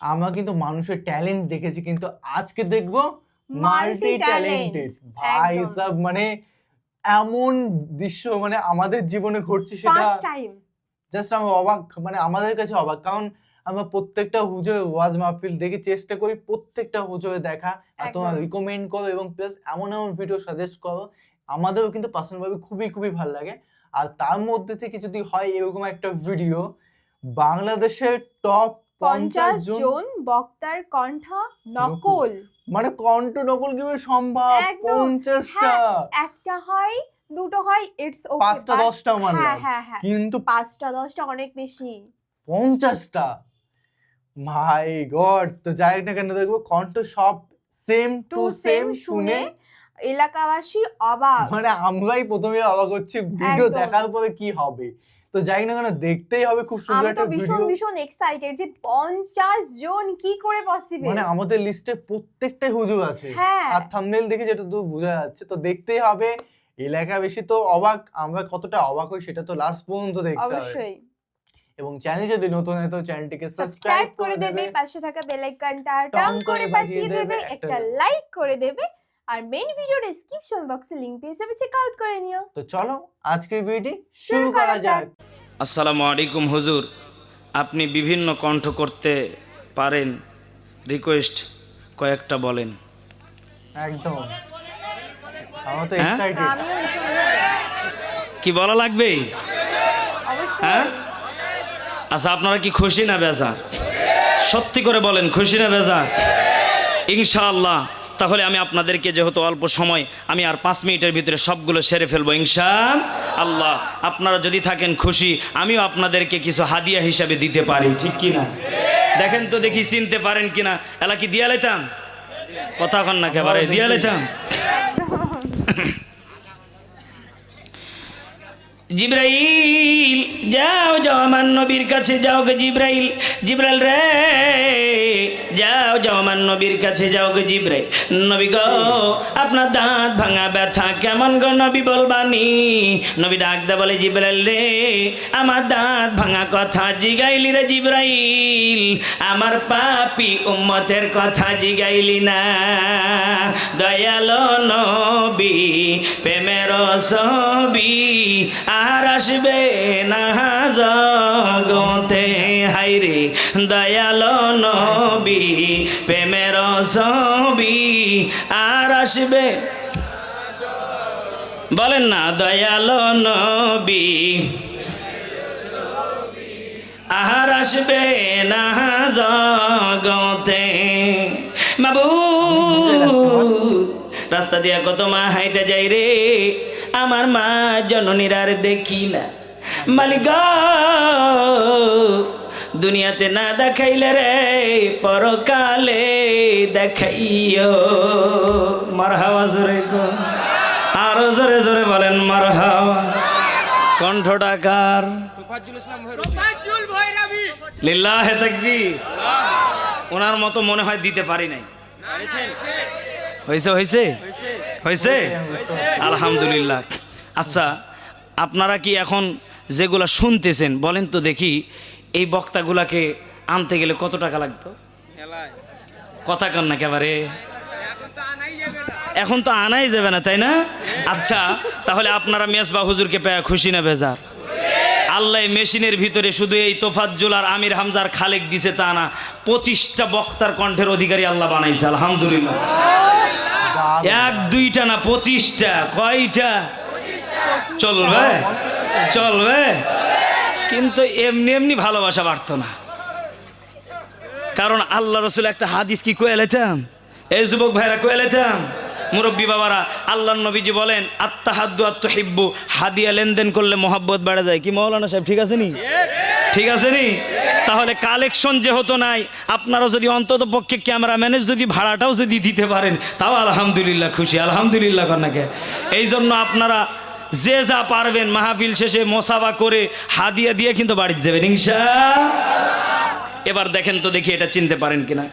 আমরা কিন্তু মানুষের ট্যালেন্ট দেখেছি কিন্তু আজকে দেখব মাল্টি ট্যালেন্টেড ভাই। সব মানে এমন দৃশ্য মানে আমাদের জীবনে ঘটছে সেটা ফার্স্ট টাইম জাস্ট আমরা অবাক মানে আমাদের কাছে অবাক কারণ আমরা প্রত্যেকটা হুজোরে ওয়াজ মাহফিল দেখি চেষ্টা করি প্রত্যেকটা হুজোরে দেখা আর তোমরা। রিকমেন্ড করো এবং প্লাস এমন এমন ভিডিও সাজেস্ট করো আমাদেরও কিন্তু পার্সোনালভাবে খুবই খুবই ভালো লাগে আর তার মধ্যে থেকে যদি হয় এরকম একটা ভিডিও বাংলাদেশের টপ পঞ্চাশ জন বক্তার কণ্ঠ নকল। মানে কণ্ঠ নকল কীভাবে সম্ভব। পঞ্চাশটা। একটা হয় দুটো হয় ইটস ওকে পাঁচটা দশটা হ্যাঁ হ্যাঁ হ্যাঁ। কিন্তু পাঁচটা দশটা অনেক বেশি। পঞ্চাশটা। My god. তো যাই না কেন দেখব কণ্ঠ সব সেম টু সেম শুনে এলাকাবাসী অবাক। মানে আমরাই প্রথমে অবাক হচ্ছি। ভিডিও দেখার পরে কি হবে? তো যাই না কেন দেখতেই হবে খুব সুন্দর আমি তো একটা ভীষণ ভিডিও ভীষণ এক্সাইটেড যে পঞ্চাশ জন কি করে পসিবল মানে আমাদের লিস্টে প্রত্যেকটাই হুজুর আছে। হ্যাঁ। আর থাম্বনেল দেখে যেটা তো বোঝা যাচ্ছে তো দেখতেই হবে। এলাকা বেশি তো অবাক আমরা কতটা অবাক হই সেটা তো লাস্ট পর্যন্ত দেখতে হবে। অবশ্যই। এবং চ্যানেল যদি নতুন হয় তো চ্যানেলটিকে সাবস্ক্রাইব করে দেবে পাশে থাকা বেল আইকনটা টং করে বাজিয়ে দেবে, একটা একটা লাইক করে দেবে। আর মেইন ভিডিও ডেসক্রিপশন বক্সে লিংক পেয়ে যাবে চেক আউট করে নিও। তো চলো আজকের ভিডিওটি শুরু করা যাক। আসসালামু আলাইকুম হুজুর। আপনি বিভিন্ন কণ্ঠ করতে পারেন রিকোয়েস্ট কয়েকটা বলেন। একদম। আমার তো হ্যাঁ? এক্সাইটেড কি বলা লাগবে? হ্যাঁ? আচ্ছা আপনারা কি খুশি না বেজা সত্যি করে বলেন খুশি না বেজা ইনশাআল্লাহ। তাহলে আমি আপনাদেরকে যেহেতু অল্প সময়, আমি আর পাঁচ মিনিটের ভিতরে সবগুলো সেরে ফেলব ইংশা আল্লাহ, আপনারা যদি থাকেন খুশি, আমিও আপনাদেরকে কিছু হাদিয়া হিসাবে দিতে পারি, ঠিক কিনা দেখেন তো দেখি চিনতে পারেন কিনা এলা কি দিয়া লাইতাম? কথা কন না কেবারে দিয়া লাইতাম? জিব্রাইল, যাও যাও আমার নবীর কাছে, যাও গে জিব্রাইল। জিব্রাইল রে, যাও যাও আমার নবীর কাছে, যাও গে জিব্রাইল। নবী গো, আপনার দাঁত ভাঙা ব্যথা কেমন গো নবী বলবানি? নবী ডাক দে বলে, জিব্রাইল রে, আমার দাঁত ভাঙা কথা জিগাইলি রে জিব্রাইল। আমার পাপি উম্মতের কথা জিগাইলি না। দয়ালো নবী প্রেমের ছবি আর আসবে না জগতে। হাইরে দয়াল নবী, প্রেমের ছবি আর আসবে। বলেন না, দয়াল নবী। আহার আসবে না জগতে। বাবু রাস্তা দিয়া কত মা হাইটা যাই রে আমার মা জননীর আর দেখি না। মালিক দুনিয়াতে না দেখাইলে রে, পরকালে দেখাইও। মার হাওয়া জোরে আরও জোরে জোরে বলেন মার হাওয়া কণ্ঠ ডাকার লিল্লাহে তাকবীর। ওনার মতো মনে হয় দিতে পারি নাই। হয়েছে হয়েছে হয়েছে? আলহামদুলিল্লাহ। আচ্ছা আপনারা কি এখন যেগুলা শুনতেছেন, বলেন তো দেখি, এই বক্তাগুলাকে আনতে গেলে কত টাকা লাগতো? কথা কন না কেবারে এখন তো আনাই যাবে না, তাই না? আচ্ছা তাহলে আপনারা মেসবা হুজুরকে পেয়ে খুশি না বেজার? আল্লাহ মেশিনের ভিতরে শুধু এই তোফাজ্জুল আর আমির হামজার খালেক দিছে তা না, পঁচিশটা বক্তার কণ্ঠের অধিকারী আল্লাহ বানাইছে, আলহামদুলিল্লাহ। এক দুইটা না পঁচিশটা কয়টা? চলবে চলবে। কিন্তু এমনি এমনি ভালোবাসা বাড়তো না। কারণ আল্লাহ রসুল একটা হাদিস কি কয়ে এলাইতাম এই যুবক ভাইরা কয়ে এলাইতাম মুরব্বী বাবারা আল্লাহ নবীজি বলেন আত্মা হাদ্দু আত্ম হিব্বু হাদিয়া লেনদেন করলে মহাব্বত বেড়ে যায়। কি মৌলানা সাহেব ঠিক আছে নি? ঠিক আছে নি? তাহলে কালেকশন যেহেতু নাই, আপনারা যদি অন্তত পক্ষে ক্যামেরাম্যানের যদি ভাড়াটাও যদি দিতে পারেন, তাও আলহামদুলিল্লাহ খুশি, আলহামদুলিল্লাহ কন্যাকে। এই জন্য আপনারা যে যা পারবেন মাহফিল শেষে মশাবা করে হাদিয়া দিয়ে কিন্তু বাড়িতে যাবেন ইনশা এবার দেখেন তো দেখি এটা চিনতে পারেন কিনা।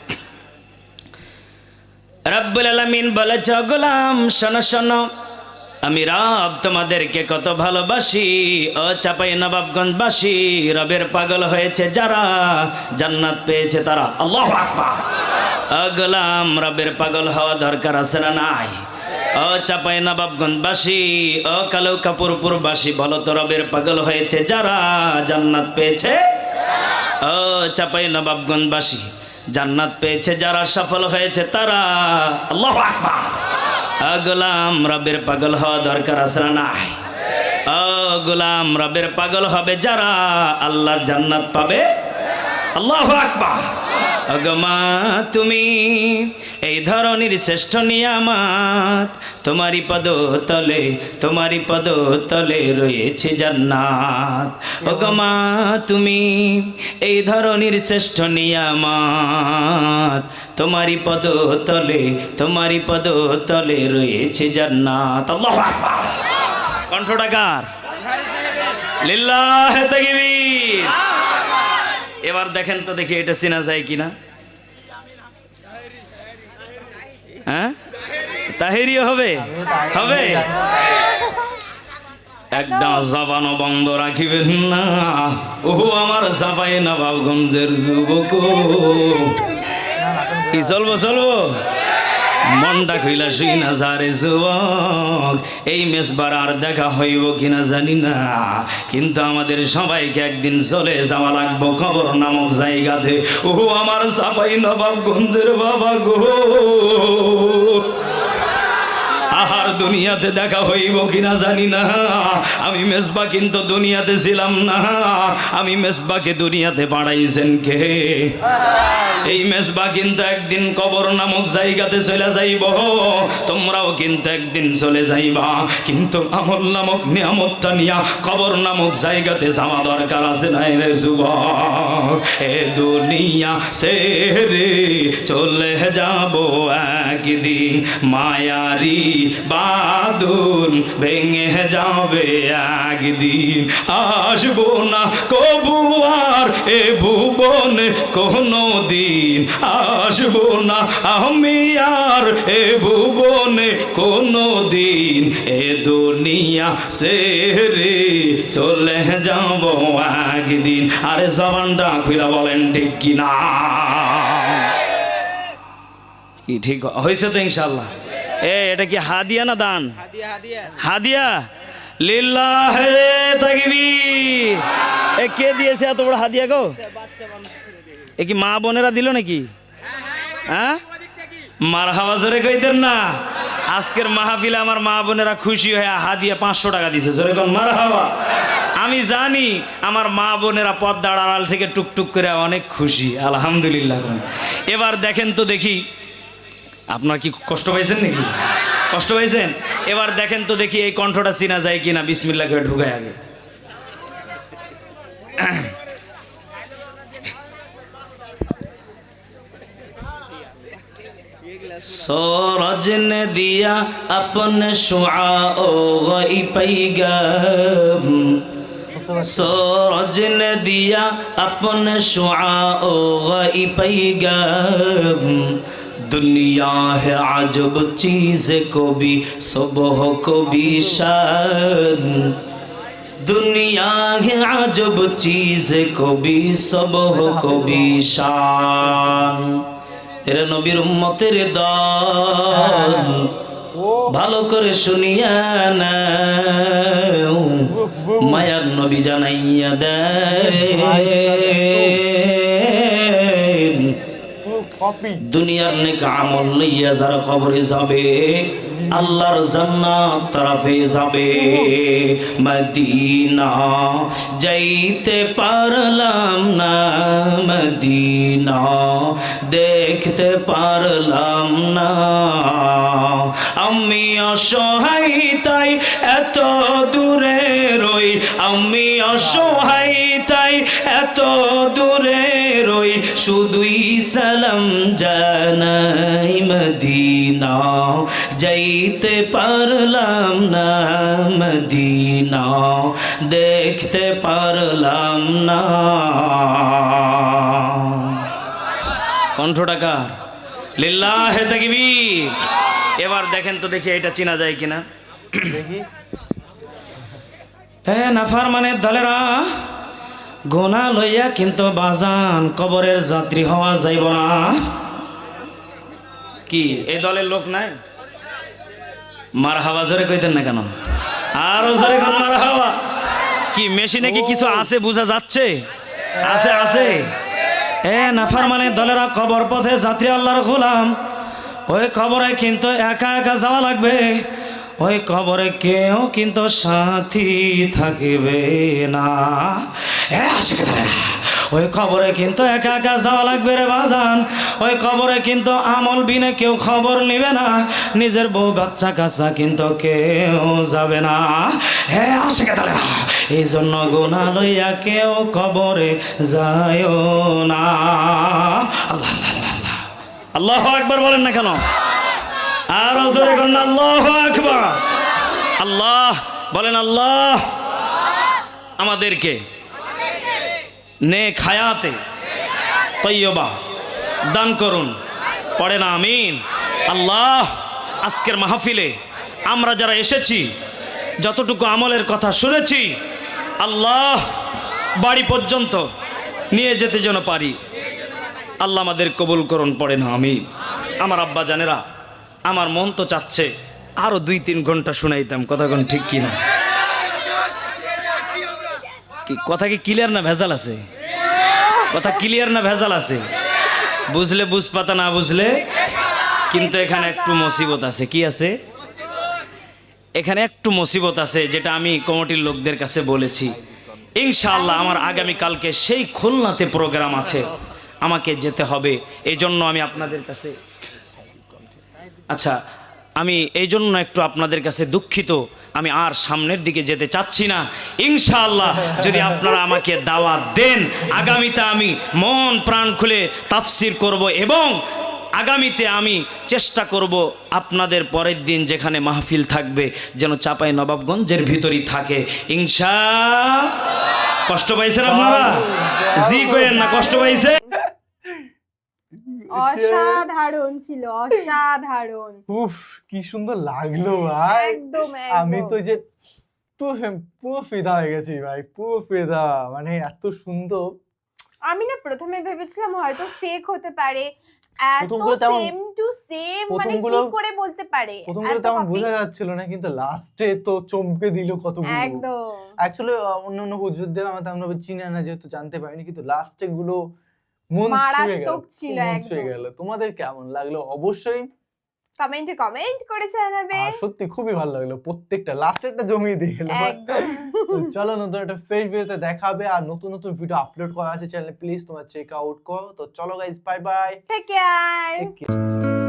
রব্বুল আলামিন বলেছ গোলাম, শোনো শোনো। আমি রব তোমাদেরকে কত ভালোবাসি ও চাপাই নবাবগঞ্জবাসী রবের পাগল হয়েছে যারা, জান্নাত পেয়েছে তারা। আল্লাহ আকবার। রবের পাগল হওয়া দরকার আছে না নাই? ও চাপাই নবাবগঞ্জবাসী ও কালো কাপুরপুরবাসী বলো তো রবের পাগল হয়েছে যারা, জান্নাত পেয়েছে? ও চাপাই নবাবগঞ্জবাসী জান্নাত পেয়েছে যারা, সফল হয়েছে তারা। আল্লাহ আকবার। গোলাম, রবের পাগল হওয়া দরকার আছে না নাই? ও গোলাম, রবের পাগল হবে যারা আল্লাহর জান্নাত পাবে। আল্লাহ আকবার। অগমা তুমি এই ধরনের শ্রেষ্ঠ নিয়ামাত তোমারই পদ তলে তোমারই পদ তলে রয়েছে জান্নাত। অগমা তুমি এই ধরনের শ্রেষ্ঠ নিয়ামাত তোমারই পদ তলে তোমারই পদ তলে রয়েছে জান্নাত। আল্লাহু আকবার। কণ্ঠটাকার লিল্লাহ তাকবীর। এবার দেখেন তো দেখি এটা চেনা যায় কিনা। হ্যাঁ? তাহেরিও হবে? হবে? একটা জাবানো বন্ধ রাখিবেন না। ও আমার জাপাই নবাবগঞ্জের যুবক। কি চলবো চলবো? মনটা কইলা শুই না যারে যুবক। এই মেসবার আর দেখা হইব কিনা জানি না। কিন্তু আমাদের সবাইকে একদিন চলে যাওয়া লাগবো খবর নামক জায়গাতে। ও আমার সাপাই নবাবগঞ্জের বাবা গো। আহার দুনিয়াতে দেখা হইব কিনা জানি না। আমি মেসবা কিন্তু দুনিয়াতে ছিলাম না। আমি মেসবাকে দুনিয়াতে পাঠাইছেন কে? এই মেসবা কিন্তু একদিন কবর নামক জায়গাতে চলে যাইব। তোমরাও কিন্তু একদিন চলে যাইবা। কিন্তু আমল নামক নিয়ামতটা নিয়া কবর নামক জায়গাতে যাওয়া দরকার আছে নাই রে যুবক? এ দুনিয়া সে রে চলে যাব একদিন। মায়ারি বাদুন ভেঙে যাবে একদিন। আসব না কবু আর এ ভুবনে কোনো দিন আসব না আমি আর এ ভুবনে কোনো দিন। এ দুনিয়া সে রে চলে যাব একদিন। আরে জবানটা খুইলা বলেন ঠিক কিনা? কি ঠিক হয়েছে তো ইনশাল্লাহ এ এটা কি হাদিয়া না দান? হাদিয়া লিল্লাহে তাকবীর। এ কে দিয়েছে এত বড় হাদিয়া গো? এ কি মা বোনেরা দিল নাকি? হ্যাঁ? মার হাওয়া জোরে কইতেন না। আজকের মাহফিলে আমার মা বোনেরা খুশি হয়ে হাদিয়া পাঁচশো টাকা দিছে। জোরে কোন মার হাওয়া আমি জানি আমার মা বোনেরা পদ্মার আড়াল থেকে টুকটুক করে অনেক খুশি, আলহামদুলিল্লাহ। এবার দেখেন তো দেখি, আপনার কি কষ্ট পাইছেন নাকি? কষ্ট পাইছেন? এবার দেখেন তো দেখি এই কণ্ঠটা চিনা যায় কিনা বিসমিল্লা করে ঢুকায় আগে। सूरज ने दिया अपन शुआ ओ गई पैगम सूरज ने दिया अपन शुआ ओ गई पैगम दुनिया है अजब चीज को भी सुबह को भी शान दुनिया है अजब चीज को भी सुबह को भी शान এরা নবীর উম্মতের দল। ভালো করে শুনিয়া না মায়ার নবী জানাইয়া দেয়। দুনিয়ার নেক আমল লইয়া যারা কবরে যাবে, আল্লাহর জান্নাত যাবে। মদিনা যাইতে পারলাম না, মদিনা দেখতে পারলাম না। আমি অসহায়, তাই এত দূরে রই। আমি অসহায়, তাই এত দূরে শুধুই সালাম জানাই মদিনা। যাইতে পারলাম না মদিনা দেখতে পারলাম না। কণ্ঠটাকা লিল্লাহে তাকবীর। এবার দেখেন তো দেখি এটা চেনা যায় কিনা। দেখি। এ নাফার মানে দলেরা গোনা লইয়া কিন্তু বাজান কবরের যাত্রী হওয়া যাইব না। কি এই দলের লোক নাই? মার হাওয়া জোরে কইতেন না কেন? আরও জোরে কোন মার হাওয়া কি মেশিনে কি কিছু আছে বোঝা যাচ্ছে? আছে আছে। এ নাফার মানে দলেরা কবর পথে যাত্রী আল্লাহর গোলাম। ওই কবরে কিন্তু একা একা যাওয়া লাগবে। ওই কবরে কেউ কিন্তু সাথী থাকবে না। ওই কবরে কিন্তু একা একা যাওয়া লাগবে রে বাজান। ওই কবরে কিন্তু আমল বিনে কেউ খবর নিবে না। নিজের বউ বাচ্চা কাচ্চা কিন্তু কেউ যাবে না। হে আশিক দলেরা, এই জন্য গুণা লইয়া কেউ কবরে যায় না। আল্লাহ আল্লাহ আল্লাহ আল্লাহ। একবার বলেন না কেন? আর জোরে আল্লাহ আল্লাহ, বলেন আল্লাহ। আমাদেরকে নে খায়াতে তৈয়বা দান করুন। পড়ে না, আমিন। আল্লাহ, আজকের মাহফিলে আমরা যারা এসেছি, যতটুকু আমলের কথা শুনেছি, আল্লাহ বাড়ি পর্যন্ত নিয়ে যেতে যেন পারি। আল্লাহ আমাদের কবুল করুন, পড়ে না আমি আমার আব্বা জানেরা আমার মন তো চাচ্ছে আরও দুই তিন ঘণ্টা শুনাইতাম, কথা কোন ঠিক কিনা। কথা কি ক্লিয়ার না ভেজাল আছে? কথা ক্লিয়ার না ভেজাল আছে? বুঝলে বুঝ পাতা না বুঝলে, কিন্তু এখানে একটু মুসিবত আছে। কি আছে? এখানে একটু মুসিবত আছে, যেটা আমি কমিটির লোকদের কাছে বলেছি। ইনশাআল্লাহ আমার আগামী কালকে সেই খুলনাতে প্রোগ্রাম আছে। আমাকে যেতে হবে এই জন্য আমি আপনাদের কাছে আচ্ছা আমি এই জন্য একটু আপনাদের কাছে দুঃখিত, আমি আর সামনের দিকে যেতে চাচ্ছি না। ইনশাআল্লাহ, যদি আপনারা আমাকে দাওয়াত দেন, আগামীতে আমি মন প্রাণ খুলে তাফসির করব এবং আগামীতে আমি চেষ্টা করব আপনাদের পরের দিন যেখানে মাহফিল থাকবে, যেন চাপাই নবাবগঞ্জের ভিতরই থাকে। ইনশা কষ্ট পাইছেন আপনারা? জি করেন না, কষ্ট পাইছে অসাধারণ ছিল অসাধারণ। উফ কি সুন্দর লাগল ভাই। একদম আমি তো যে পুরো পুরো ফিদা হয়ে গেছি ভাই পুরো ফিদা। মানে এত সুন্দর। আমি না প্রথমে ভেবেছিলাম হয়তো ফেক হতে পারে সেম টু সেম মানে কি করে বলতে পারে? প্রথমগুলো তেমন বোঝা যাচ্ছিল না কিন্তু লাস্টে তো চমকে দিল কতগুলো। একদম। অ্যাকচুয়ালি অন্য অন্য হুজুরদের আমরা তেমন ভাবে চিনে না যেহেতু জানতে পারিনি কিন্তু লাস্টে গুলো মন ছুঁয়ে গেল মারাত্মক ছিল মন ছুঁয়ে একদম। গেল। তোমাদের কেমন লাগল? অবশ্যই কমেন্টে কমেন্ট করে জানাবে। আর সত্যি খুবই ভালো লাগল প্রত্যেকটা লাস্টেরটা জমিয়ে দিয়ে গেল। একদম। তো চলো নতুন একটা ফ্রেশ ভিডিওতে দেখাবে আর নতুন নতুন ভিডিও আপলোড করা আছে চ্যানেলে প্লিজ তোমার চেক আউট করো। তো চলো guys bye bye take care